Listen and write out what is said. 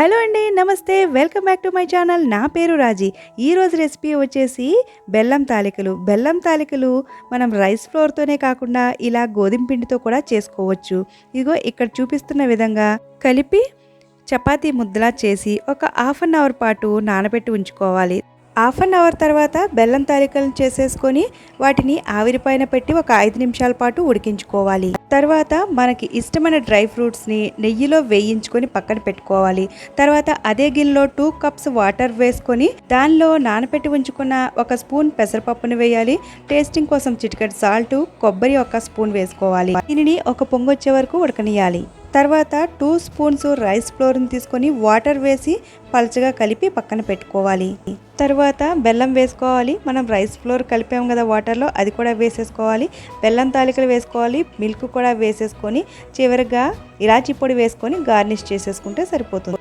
Hello అండి నమస్తే. Welcome back to my channel. నా పేరు రాజీ. ఈరోజు రెసిపీ వచ్చేసి బెల్లం తాలికలు. బెల్లం తాలికలు మనం రైస్ ఫ్లోర్తోనే కాకుండా ఇలా గోధుమ పిండితో కూడా చేసుకోవచ్చు. ఇదిగో ఇక్కడ చూపిస్తున్న విధంగా కలిపి చపాతీ ముద్దలా చేసి ఒక హాఫ్ అన్ అవర్ పాటు నానబెట్టి ఉంచుకోవాలి. హాఫ్ అన్ అవర్ తర్వాత బెల్లం తాలికలను చేసేసుకొని వాటిని ఆవిరి పైన పెట్టి ఒక ఐదు నిమిషాల పాటు ఉడికించుకోవాలి. తర్వాత మనకి ఇష్టమైన డ్రై ఫ్రూట్స్ని నెయ్యిలో వేయించుకొని పక్కన పెట్టుకోవాలి. తర్వాత అదే గిన్నెలో టూ కప్స్ వాటర్ వేసుకొని దానిలో నానబెట్టి ఉంచుకున్న ఒక స్పూన్ పెసరపప్పును వేయాలి. టేస్టింగ్ కోసం చిటికెట్ సాల్ట్ కొబ్బరి ఒక స్పూన్ వేసుకోవాలి. దీనిని ఒక పొంగొచ్చే వరకు ఉడకనియాలి తర్వాత టూ స్పూన్స్ రైస్ ఫ్లోర్ని తీసుకొని వాటర్ వేసి పలచగా కలిపి పక్కన పెట్టుకోవాలి. తర్వాత బెల్లం వేసుకోవాలి. మనం రైస్ ఫ్లోర్ కలిపాం కదా వాటర్లో అది కూడా వేసేసుకోవాలి. బెల్లం తాలికలు వేసుకోవాలి. మిల్క్ కూడా వేసేసుకొని చివరిగా ఇలాచీ పొడి వేసుకొని గార్నిష్ చేసేసుకుంటే సరిపోతుంది.